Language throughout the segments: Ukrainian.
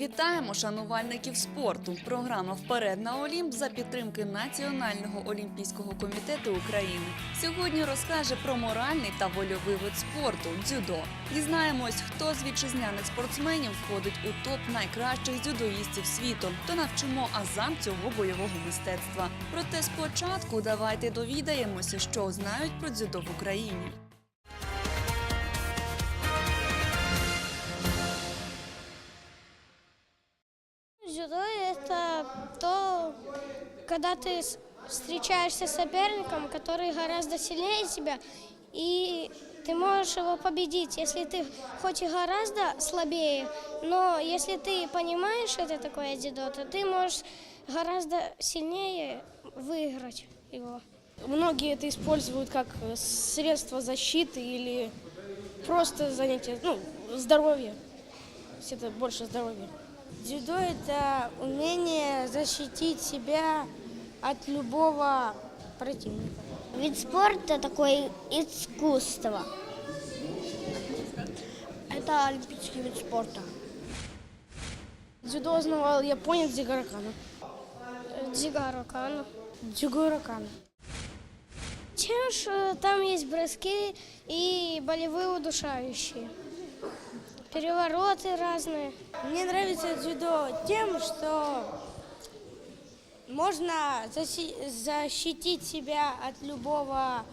Вітаємо шанувальників спорту. Програма Вперед на Олімп за підтримки Національного олімпійського комітету України. Сьогодні розкаже про моральний та вольовий вид спорту дзюдо. Дізнаємось, хто з вітчизняних спортсменів входить у топ найкращих дзюдоїстів світу, то навчимо азам цього бойового мистецтва. Проте спочатку давайте довідаємося, що знають про дзюдо в Україні. Когда ты встречаешься с соперником, который гораздо сильнее тебя, и ты можешь его победить, если ты хоть и гораздо слабее, но если ты понимаешь, что это такое дзюдо, то ты можешь гораздо сильнее выиграть его. Многие это используют как э, средство защиты или просто занятие, ну, здоровье. Есть это больше здоровье. Дзюдо – это умение защитить себя от любого противника. Вид спорта такое искусство. Это олимпийский вид спорта. Дзюдо основал японец Кано. Дзюгоро Кано. Тем, что там есть броски и болевые удушающие. Перевороты разные. Мне нравится дзюдо тем, что можно заси- защитить себя от любого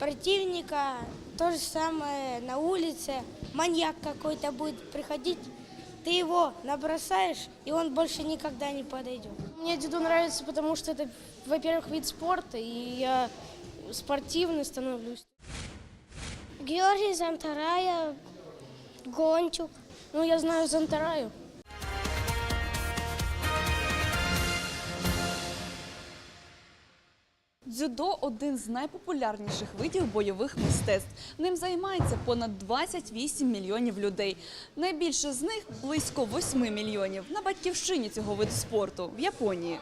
противника. То же самое на улице. Маньяк какой-то будет приходить, ты его набросаешь, и он больше никогда не подойдет. Мне дзюдо нравится, потому что это, во-первых, вид спорта, и я спортивный становлюсь. Георгий Зантарая, Гончук. Ну, я знаю Зантараю. Дзюдо один з найпопулярніших видів бойових мистецтв. Ним займається понад 28 мільйонів людей. Найбільше з них близько 8 мільйонів на батьківщині цього виду спорту в Японії.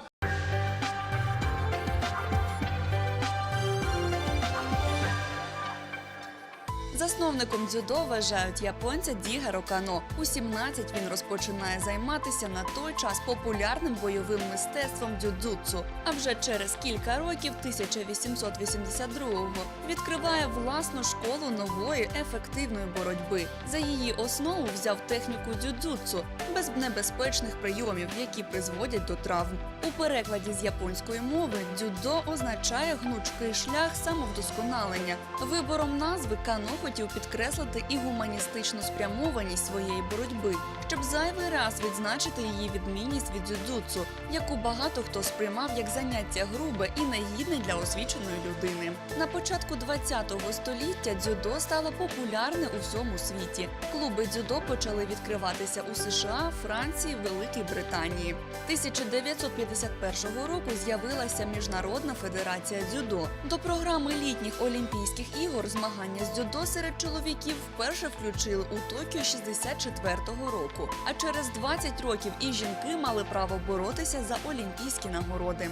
Засновником дзюдо вважають японця Дігаро Кано. У 17 він розпочинає займатися на той час популярним бойовим мистецтвом дзюдзюцу. А вже через кілька років, 1882-го, відкриває власну школу нової ефективної боротьби. За її основу взяв техніку дзюдзюцу без небезпечних прийомів, які призводять до травм. У перекладі з японської мови дзюдо означає гнучкий шлях самовдосконалення. Вибором назви Кано хотів підкреслити і гуманістичну спрямованість своєї боротьби, щоб зайвий раз відзначити її відмінність від дзюдзюцу, яку багато хто сприймав як заняття грубе і негідне для освіченої людини. На початку ХХ століття дзюдо стало популярне у всьому світі. Клуби дзюдо почали відкриватися у США, Франції, Великій Британії. 1951 року з'явилася Міжнародна федерація дзюдо. До програми літніх Олімпійських ігор змагання з дзюдо серед чоловіків вперше включили у Токіо 64-го року. А через 20 років і жінки мали право боротися за олімпійські нагороди.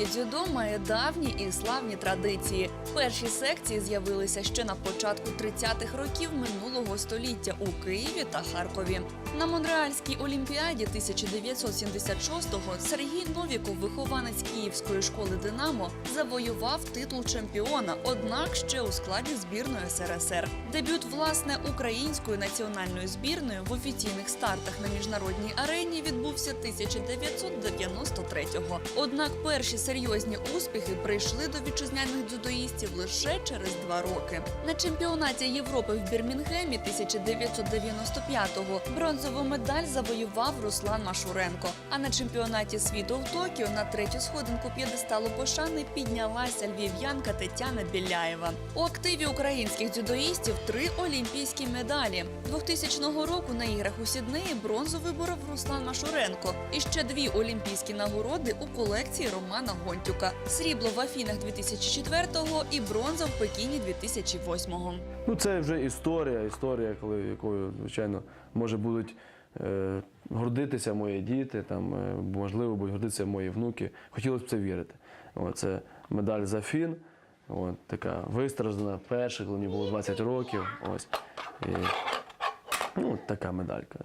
Українське дзюдо має давні і славні традиції. Перші секції з'явилися ще на початку 30-х років минулого століття у Києві та Харкові. На Монреальській олімпіаді 1976-го Сергій Новіков, вихованець Київської школи Динамо, завоював титул чемпіона, однак ще у складі збірної СРСР. Дебют власне української національної збірної в офіційних стартах на міжнародній арені відбувся 1993-го. Однак перші серйозні успіхи прийшли до вітчизняних дзюдоїстів лише через два роки. На чемпіонаті Європи в Бірмінгемі 1995-го бронзову медаль завоював Руслан Машуренко. А на чемпіонаті світу в Токіо на третю сходинку п'єдесталу пошани піднялася львів'янка Тетяна Біляєва. У активі українських дзюдоїстів три олімпійські медалі. 2000 року на іграх у Сіднеї бронзу виборов Руслан Машуренко. І ще дві олімпійські нагороди у колекції Романа Гонтюка: срібло в Афінах 2004-го і бронза в Пекіні 2008-го. Ну, це вже історія, історія, коли якою, звичайно, може будуть е, гордитися мої діти, там, е, можливо, будуть гордитися мої внуки. Хотілося б це вірити. О, це медаль за фін. От, така вистраждана, перша, коли мені було 20 років. Ось. І, ну, така медалька.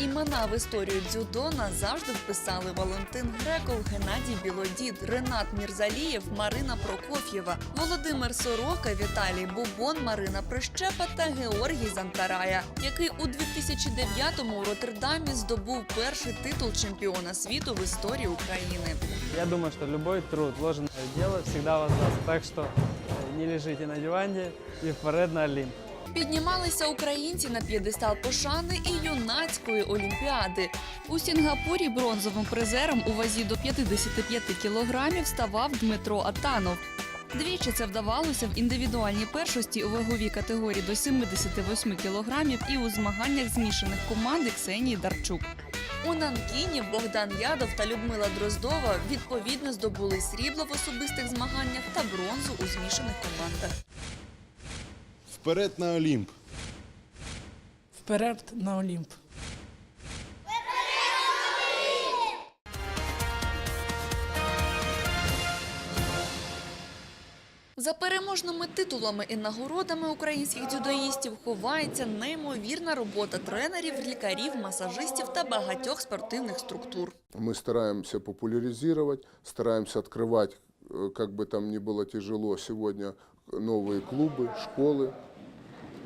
Імена в історію дзюдо назавжди вписали Валентин Греков, Геннадій Білодід, Ренат Мірзалієв, Марина Прокоф'єва, Володимир Сорока, Віталій Бубон, Марина Прищепа та Георгій Зантарая, який у 2009-му у Роттердамі здобув перший титул чемпіона світу в історії України. Я думаю, что любой труд, вложенное в дело всегда воздаст. Так что э, не лежите на диване и вперед на Олимп. Піднімалися українці на п'єдестал пошани і юнацької олімпіади. У Сінгапурі бронзовим призером у вазі до 55 кілограмів ставав Дмитро Атанов. Двічі це вдавалося в індивідуальній першості у ваговій категорії до 78 кілограмів і у змаганнях змішаних команди Ксенії Дарчук. У Нанкіні Богдан Ядов та Людмила Дроздова відповідно здобули срібло в особистих змаганнях та бронзу у змішаних командах. Вперед на Олімп! Вперед на Олімп. За переможними титулами і нагородами українських дзюдоїстів ховається неймовірна робота тренерів, лікарів, масажистів та багатьох спортивних структур. Мы стараемся популяризировать, стараемся открывать, э, как бы там ни было тяжело, сегодня новые клубы, школы.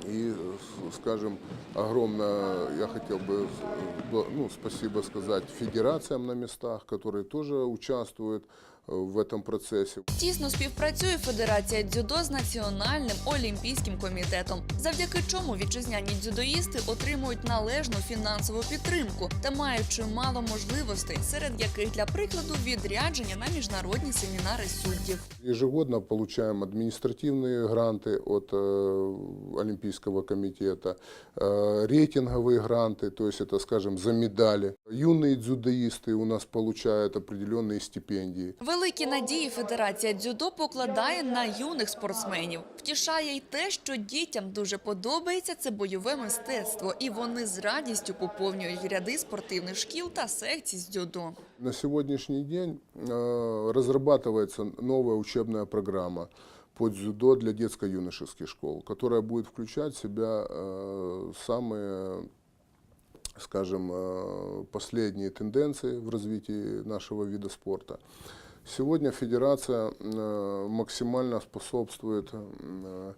И, э, с- скажем, огромное, я хотел бы э, бл- ну, спасибо сказать федерациям на местах, которые тоже участвуют э, в этом процессе. Тісно співпрацює Федерація дзюдо з Національним олімпійським комітетом, завдяки чому вітчизняні дзюдоїсти отримують належну фінансову підтримку та мають чимало можливостей, серед яких для прикладу відрядження на міжнародні семінари суддів. Ежегодно получаем административные гранты от э, Олимпийского комитета, э, рейтинговые гранты, то есть это, скажем, за медали. Юные дзюдоисты у нас получают определенные стипендии. Великі надії Федерація дзюдо покладає на юних спортсменів. Втішає й те, що дітям дуже подобається це бойове мистецтво, і вони з радістю поповнюють ряди спортивних шкіл та секцій з дзюдо. На сегодняшний день э, разрабатывается новая учебная программа по дзюдо для детско-юношеских школ, которая будет включать в себя э, самые, скажем, э, последние тенденции в развитии нашего вида спорта. Сегодня федерация э, максимально способствует э,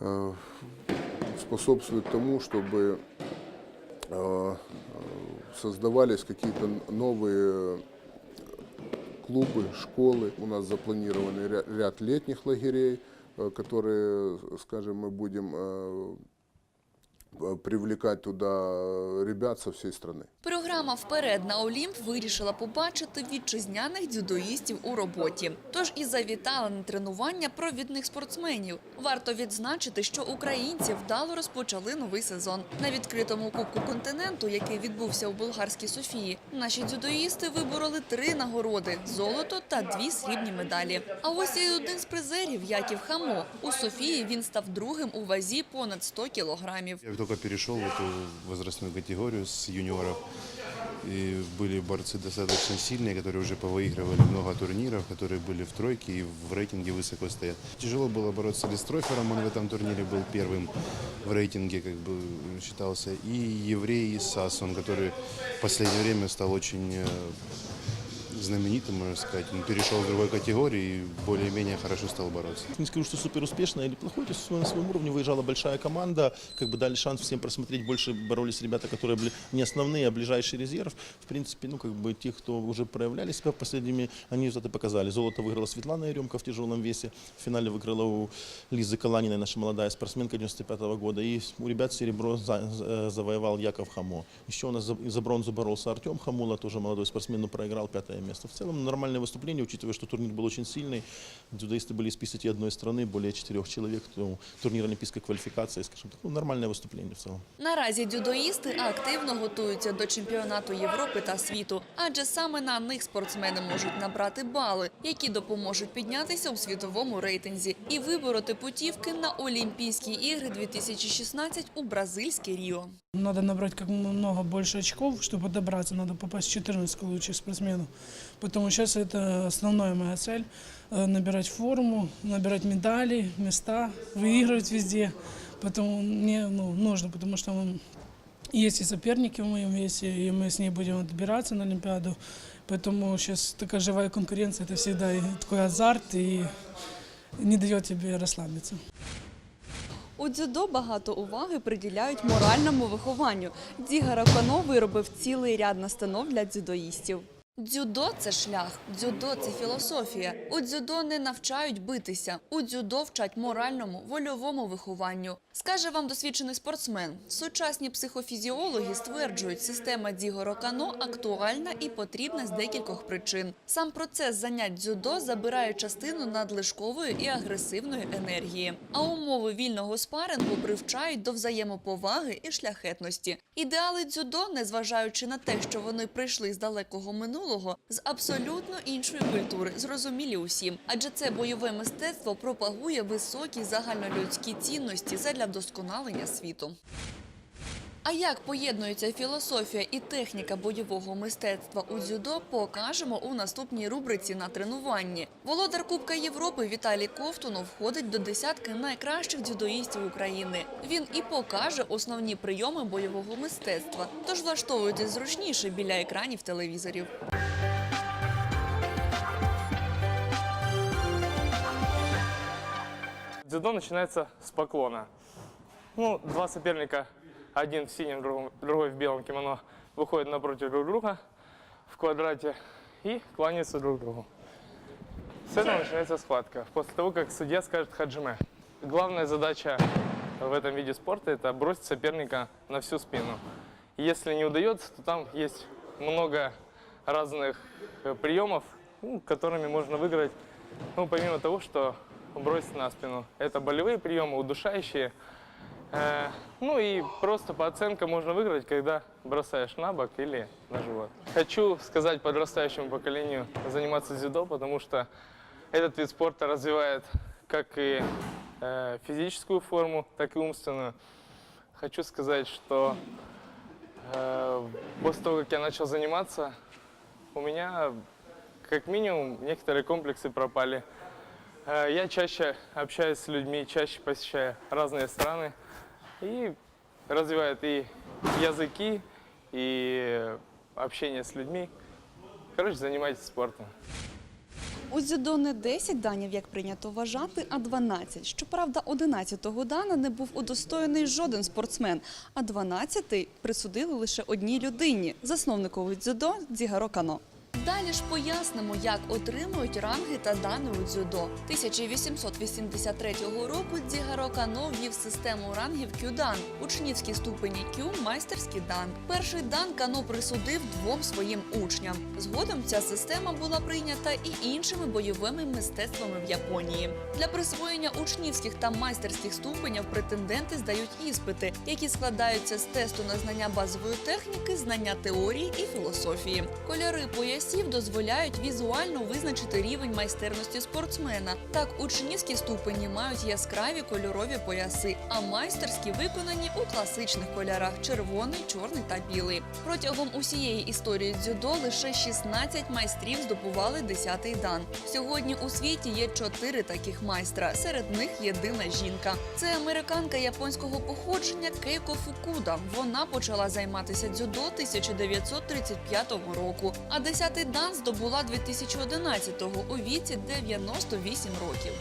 э, способствует тому, чтобы создавались какие-то новые клубы, школы. У нас запланированы ря- ряд летних лагерей, которые, скажем, мы будем привлекать туда ребят со всей страны. Програма Вперед на Олімп вирішила побачити вітчизняних дзюдоїстів у роботі. Тож і завітала на тренування провідних спортсменів. Варто відзначити, що українці вдало розпочали новий сезон. На відкритому кубку континенту, який відбувся у болгарській Софії, наші дзюдоїсти вибороли три нагороди: золото та дві срібні медалі. А ось і один з призерів Яків Хамо. У Софії він став другим у вазі понад 100 кілограмів. Я только перешел в эту возрастную категорию с юниоров. И были борцы достаточно сильные, которые уже повыигрывали много турниров, которые были в тройке и в рейтинге высоко стоят. Тяжело было бороться с Листройфером, он в этом турнире был первым в рейтинге, как бы считался. И Еврей Сасон, который в последнее время стал очень э, знаменитым, можно сказать. Он перешел в другой категории и более-менее хорошо стал бороться. Не скажу, что супер успешно или плохой, то есть на своем уровне выезжала большая команда, как бы дали шанс всем просмотреть, больше боролись ребята, которые были не основные, а ближайший резерв. В принципе, ну как бы те, кто уже проявляли себя последними, они это показали. Золото выиграла Светлана Еремка в тяжелом весе, в финале выиграла у Лизы Каланиной, наша молодая спортсменка 95 года, и у ребят серебро за- за- завоевал Яков Хамо. Еще у нас за бронзу боролся Артем Хамула, тоже молодой спортсмен, но проиграл пятое место. В целом нормальное выступление, учитывая, что турнир был очень сильный. Дзюдоисты были из 51 страны, более четырех человек. Ну, турнир олимпийской квалификации, скажем так, ну, нормальное выступление в целом. Наразі дзюдоїсти активно готуються до чемпіонату Європи та світу, адже саме на них спортсмени можуть набрати бали, які допоможуть піднятися у світовому рейтинзі і вибороти путівки на Олімпійські ігри 2016 у бразильське Ріо. Надо набрать как много больше очков, чтобы добраться. Надо попасть в 14 лучших спортсменов. Потому сейчас это основная моя цель э, набирать форму, набирать медали, места, выигрывать везде. Поэтому мне ну, нужно, потому что м, есть и соперники в моем весе, и мы с ней будем отбираться на Олимпиаду. Поэтому сейчас такая живая конкуренция, это всегда и такой азарт и не дает тебе расслабиться. У дзюдо багато уваги приділяють моральному вихованню. Дігара Кано виробив цілий ряд настанов для дзюдоїстів. Дзюдо це шлях, дзюдо це філософія. У дзюдо не навчають битися. У дзюдо вчать моральному, вольовому вихованню. Скаже вам досвідчений спортсмен. Сучасні психофізіологи стверджують, система Дігоро Кано актуальна і потрібна з декількох причин. Сам процес занять дзюдо забирає частину надлишкової і агресивної енергії. А умови вільного спарингу привчають до взаємоповаги і шляхетності. Ідеали дзюдо, незважаючи на те, що вони прийшли з далекого минулого, з абсолютно іншої культури, зрозумілі усім. Адже це бойове мистецтво пропагує високі загальнолюдські цінності задля вдосконалення світу. А як поєднується філософія і техніка бойового мистецтва у дзюдо, покажемо у наступній рубриці на тренуванні. Володар Кубка Європи Віталій Ковтунов входить до десятки найкращих дзюдоїстів України. Він і покаже основні прийоми бойового мистецтва. Тож влаштовуйтесь зручніше біля екранів телевізорів. Дзюдо начинается с поклона. Ну, два соперника, один в синем, другом- другой в белом кимоно, выходят напротив друг друга в квадрате и кланяются друг другу. С этого начинается схватка. После того, как судья скажет хаджиме. Главная задача в этом виде спорта – это бросить соперника на всю спину. Если не удается, то там есть много разных э, приемов, ну, которыми можно выиграть, ну, помимо того, что бросить на спину. Это болевые приемы, удушающие. Э, ну и просто по оценкам можно выиграть, когда бросаешь на бок или на живот. Хочу сказать подрастающему поколению заниматься дзюдо, потому что этот вид спорта развивает как и э, физическую форму, так и умственную. Хочу сказать, что э, после того, как я начал заниматься, у меня как минимум некоторые комплексы пропали. Э, Я чаще общаюсь с людьми, чаще посещаю разные страны и развивает и языки, и общение с людьми. Короче, занимайтесь спортом. У дзюдо не 10 данів, як прийнято вважати, а 12. Щоправда, 11-го дана не був удостоєний жоден спортсмен, а 12-й присудили лише одній людині – засновникові дзюдо Дзігаро Кано. Далі ж пояснимо, як отримують ранги та дани у дзюдо. 1883 року Дзігаро Кано ввів систему рангів Кюдан, учнівські ступені Кю, майстерський дан. Перший дан Кано присудив двом своїм учням. Згодом ця система була прийнята і іншими бойовими мистецтвами в Японії. Для присвоєння учнівських та майстерських ступенів претенденти здають іспити, які складаються з тесту на знання базової техніки, знання теорії і філософії. Кольори поясів дозволяють візуально визначити рівень майстерності спортсмена. Так, учнівські ступені мають яскраві кольорові пояси, а майстерські виконані у класичних кольорах червоний, чорний та білий. Протягом усієї історії дзюдо лише 16 майстрів здобували 10-й дан. Сьогодні у світі є чотири таких майстра. Серед них єдина жінка. Це американка японського походження Кейко Фукуда. Вона почала займатися дзюдо 1935 року, а 10-й дан здобула 2011-го у віці 98 років.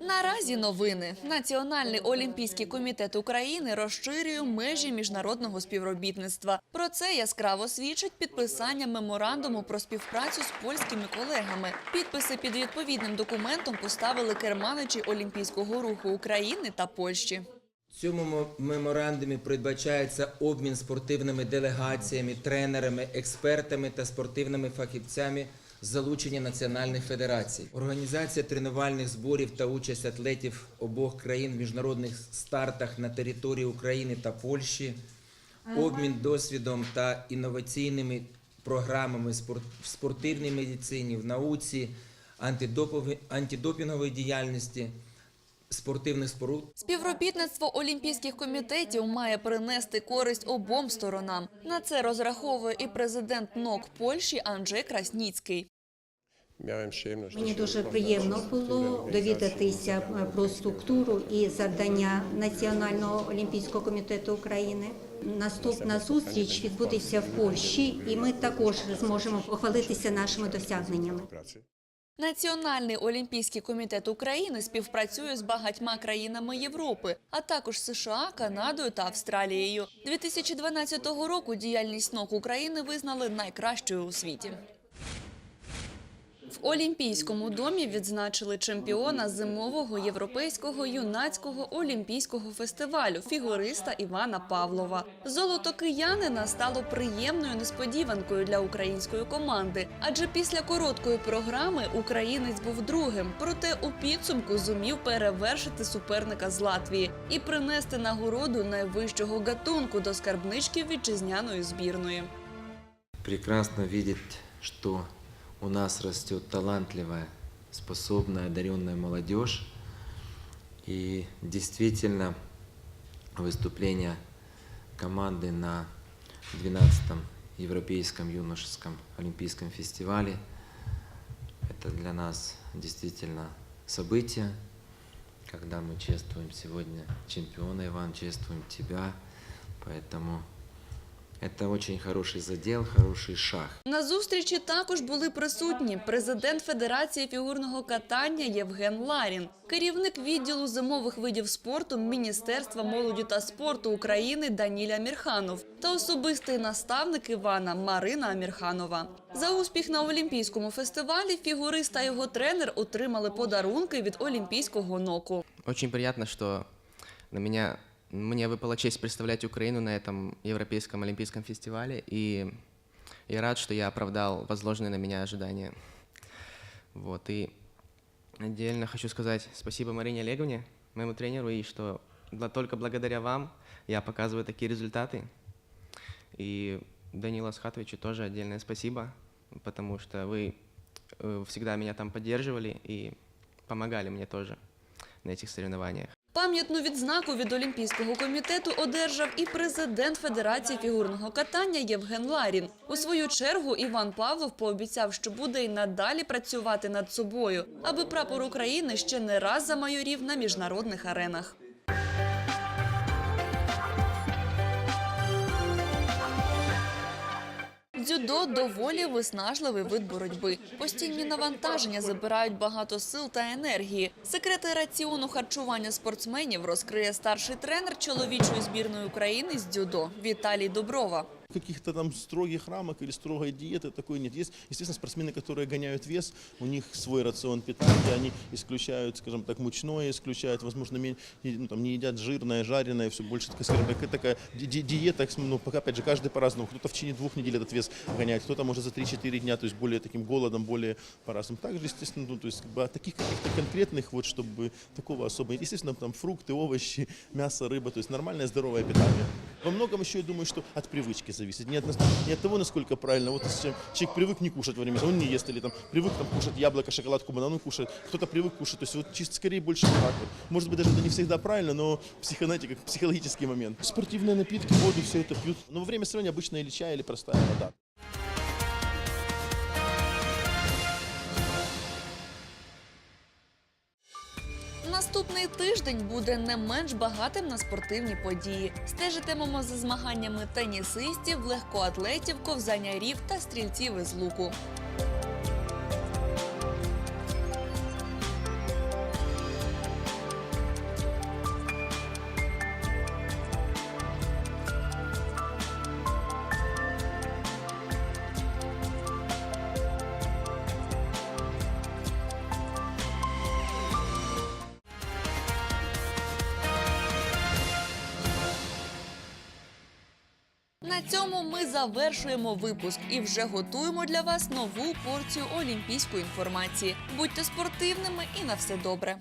Наразі новини. Національний олімпійський комітет України розширює межі міжнародного співробітництва. Про це яскраво свідчить підписання меморандуму про співпрацю з польськими колегами. Підписи під відповідним документом поставили керманичі Олімпійського руху України та Польщі. В цьому меморандумі передбачається обмін спортивними делегаціями, тренерами, експертами та спортивними фахівцями з залучення національних федерацій. Організація тренувальних зборів та участь атлетів обох країн в міжнародних стартах на території України та Польщі, обмін досвідом та інноваційними програмами в спортивній медицині, в науці, антидопінговій діяльності, спортивних споруд Співробітництво олімпійських комітетів має принести користь обом сторонам. На це розраховує і президент НОК Польщі Анджей Красніцький. Мені дуже приємно було довідатися про структуру і завдання Національного олімпійського комітету України. Наступна зустріч відбудеться в Польщі, і ми також зможемо похвалитися нашими досягненнями. Національний олімпійський комітет України співпрацює з багатьма країнами Європи, а також США, Канадою та Австралією. 2012 року діяльність НОК України визнали найкращою у світі. В Олімпійському домі відзначили чемпіона зимового європейського юнацького олімпійського фестивалю фігуриста Івана Павлова. Золото киянина стало приємною несподіванкою для української команди, адже після короткої програми українець був другим. Проте у підсумку зумів перевершити суперника з Латвії і принести нагороду найвищого гатунку до скарбнички вітчизняної збірної. прекрасно видеть, что у нас растет талантливая, способная, одаренная молодежь. И действительно, выступление команды на 12-м Европейском юношеском олимпийском фестивале – это для нас действительно событие, когда мы чествуем сегодня чемпиона, Иван, чествуем тебя. Поэтому это очень хороший задел, хороший шаг. На зустрічі також були присутні президент Федерації фігурного катання Євген Ларін, керівник відділу зимових видів спорту Міністерства молоді та спорту України Даніля Амірханов та особистий наставник Івана Марина Амірханова. За успіх на Олімпійському фестивалі фігурист та його тренер отримали подарунки від Олімпійського ноку. Очень приятно, что на меня, мне выпала честь представлять Украину на этом Европейском Олимпийском фестивале, и я рад, что я оправдал возложенные на меня ожидания. Вот, и отдельно хочу сказать спасибо Марине Олеговне, моему тренеру, и что только благодаря вам я показываю такие результаты. И Данилу Асхатовичу тоже отдельное спасибо, потому что вы э, всегда меня там поддерживали и помогали мне тоже на этих соревнованиях. Пам'ятну відзнаку від Олімпійського комітету одержав і президент Федерації фігурного катання Євген Ларін. У свою чергу Іван Павлов пообіцяв, що буде й надалі працювати над собою, аби прапор України ще не раз замайорів на міжнародних аренах. Дзюдо доволі виснажливий вид боротьби. Постійні навантаження забирають багато сил та енергії. Секрети раціону харчування спортсменів розкриє старший тренер чоловічої збірної України з дзюдо Віталій Доброва. Каких-то там строгих рамок или строгой диеты такой нет. Есть, естественно, спортсмены, которые гоняют вес, у них свой рацион питания, они исключают, скажем так, мучное, исключают, возможно, ну, там, не едят жирное, жареное, все больше, такая, скажем так, такая ди- ди- диета, ну, пока, опять же, каждый по-разному. Кто-то в течение двух недель этот вес гоняет, кто-то может за 3-4 дня, то есть более таким голодом, более по-разному. Также, естественно, ну, то есть, как бы, от таких каких-то конкретных, вот, чтобы такого особо, естественно, там, фрукты, овощи, мясо, рыба, то есть нормальное здоровое питание. Во многом еще, я думаю, что от привычки зависит. Не от, нас- не от того, насколько правильно. Вот если человек привык не кушать во время, он не ест, или там привык там, кушать яблоко, шоколадку, банан, он кушает. Кто-то привык кушать. То есть вот чисто скорее больше так вот. Может быть, даже это не всегда правильно, но психо, знаете, как психологический момент. Спортивные напитки, воду, все это пьют. Но во время сравнения обычно или чай, или простая вода. Наступний тиждень буде не менш багатим на спортивні події. Стежитимемо за змаганнями тенісистів, легкоатлетів, ковзанярів та стрільців із луку. На цьому ми завершуємо випуск і вже готуємо для вас нову порцію олімпійської інформації. Будьте спортивними і на все добре.